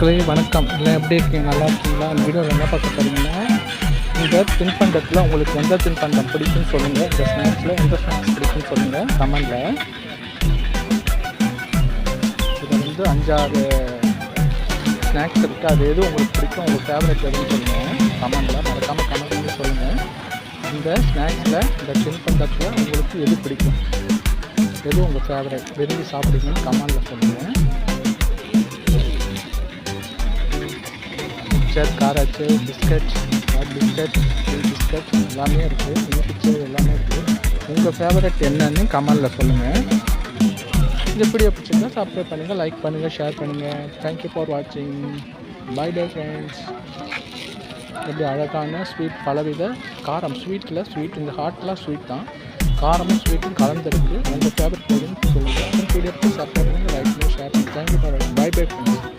மக்களே வணக்கம். எல்லாம் எப்படி இருக்கீங்க? நல்லா இருக்கீங்களா? இந்த வீடியோவில் என்ன பார்க்க போகிறீங்கன்னா இந்த தின்பண்டத்தில் உங்களுக்கு எந்த தின்பண்டம் பிடிக்கும்னு சொல்லுங்கள் இந்த ஸ்நாக்ஸில் எந்த ஸ்நாக்ஸ் பிடிக்கும்னு சொல்லுங்கள் கமெண்டில். இதில் வந்து அஞ்சாறு ஸ்நாக்ஸ் இருக்குது அது எது உங்களுக்கு பிடிக்கும்? உங்களுக்கு ஃபேவரட் எதுன்னு சொல்லுங்கள் கமெண்டில். மறக்காமல் கமெண்ட் சொல்லுங்கள் இந்த ஸ்நாக்ஸில் இந்த தின்பண்டத்தில் உங்களுக்கு எது பிடிக்கும்? எது உங்கள் ஃபேவரட் விரும்பி சாப்பிடுங்கன்னு கமெண்டில் சொல்லுங்கள் mixture காராச்சு biscuit hot biscuit sweet biscuit எல்லாமே இருக்குது இனிப்பிச்சு எல்லாமே இருக்குது உங்கள் ஃபேவரட் என்னன்னு கமெண்டில் சொல்லுங்கள் இது வீடியோ பிடிச்சிருந்தா சப்ஸ்கிரைப் பண்ணுங்கள் லைக் பண்ணுங்கள் ஷேர் பண்ணுங்கள் தேங்க்யூ ஃபார் வாட்சிங் பை டே ஃப்ரெண்ட்ஸ் எப்படி அழகான ஸ்வீட் பலவித காரம். ஸ்வீட்டில் ஸ்வீட் இந்த ஹாட்லாம் ஸ்வீட் தான். காரமும் ஸ்வீட்டும் கலந்துருக்கு. உங்கள் ஃபேவரட் எதுன்னு சொல்லுங்கள் வீடியோ சப்ஸ்கிரைப் பண்ணுங்கள் லைக் பண்ணி ஷேர் பண்ணுங்கள் thank you for bye bye friends